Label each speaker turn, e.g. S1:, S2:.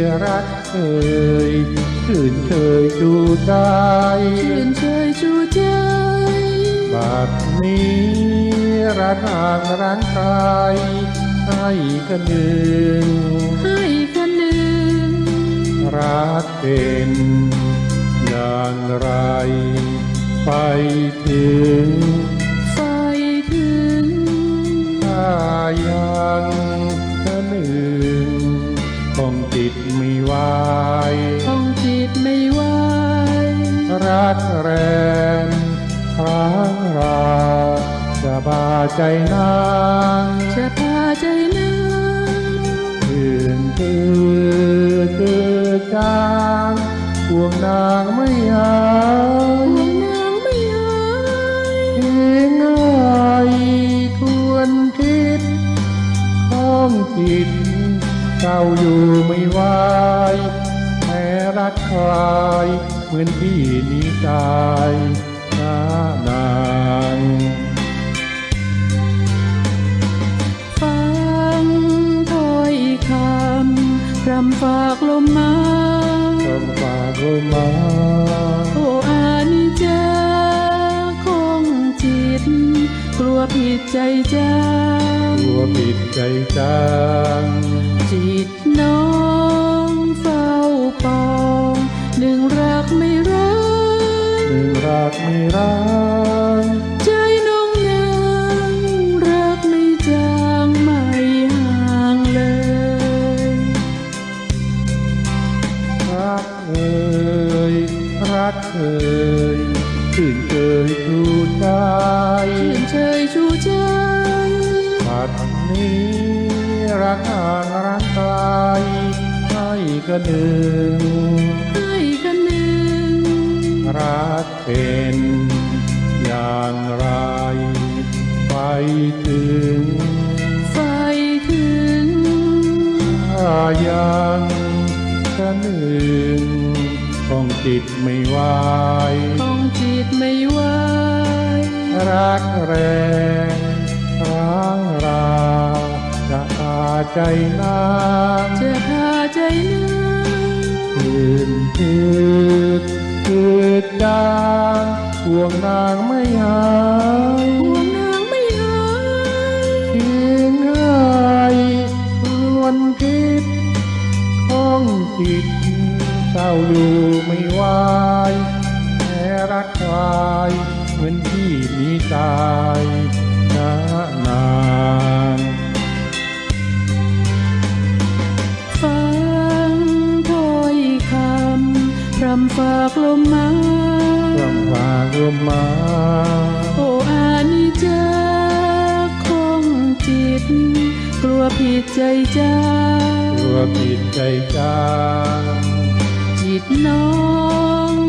S1: ยรักเคยชื่นเคยดูใจ
S2: ชื่นเชยชูใจ
S1: บัดนี้รักห่างร้างไกลให้กันหนึ่ง
S2: ให้กันหนึ่ง
S1: รักเป็นอย่างไร ไปถึง
S2: ไม่
S1: ไหว
S2: ต้องจิตไม่ไหว
S1: รักแรงครั้งราจะบาใจนาง
S2: จะพาใจนั้น
S1: ตื่นตื่นตื่นจางห่วงนาง รักใครเหมือนพี่นี้ตายนานาง
S2: ฟังถ้อยคำพรำฝากลมมา
S1: คำฝากลมมา
S2: โอ้อานิจจาของจิต กลัวผิดใจจ้า
S1: ตัวปิดใจจัง
S2: จิตน้องเฝ้าปอง หนึ่งรักไม่รัก
S1: หนึ่งรักไม่รัก
S2: ใจน้องยังรักไม่จางไม่ห่างเลย
S1: รักเอ่ยรักเคยชื่นเคยชูใจ
S2: ชื่นเชยชูใจ
S1: บัดนี้รักห่างรักไกลให้กันหนึ่ง
S2: ให้กันหนึ่ง
S1: รัก เป็นอย่างไร ไปถึง
S2: ไฟถึง
S1: ถ้ายังกันหนึ่งคงจิตไม่ไหว
S2: ของจิตไม่ไหว
S1: รักแรงร้างราจะอาใจนาง
S2: จะพาใจนั้น
S1: คืนคื ดดางห่วงนางไม่หาย
S2: ห่วงนางไม่หาย
S1: ทิ้งให้ครวนคิดข้องจิตเศร้าอยู่ไม่ไหวแม้รักใครเหมือนที่มีตายา
S2: กลมมา
S1: รำฝากลมมา
S2: โอ้อานิจจาของจิต กลัวผิดใจจ้า
S1: ตัวปิดใจจาง
S2: จิตน้อง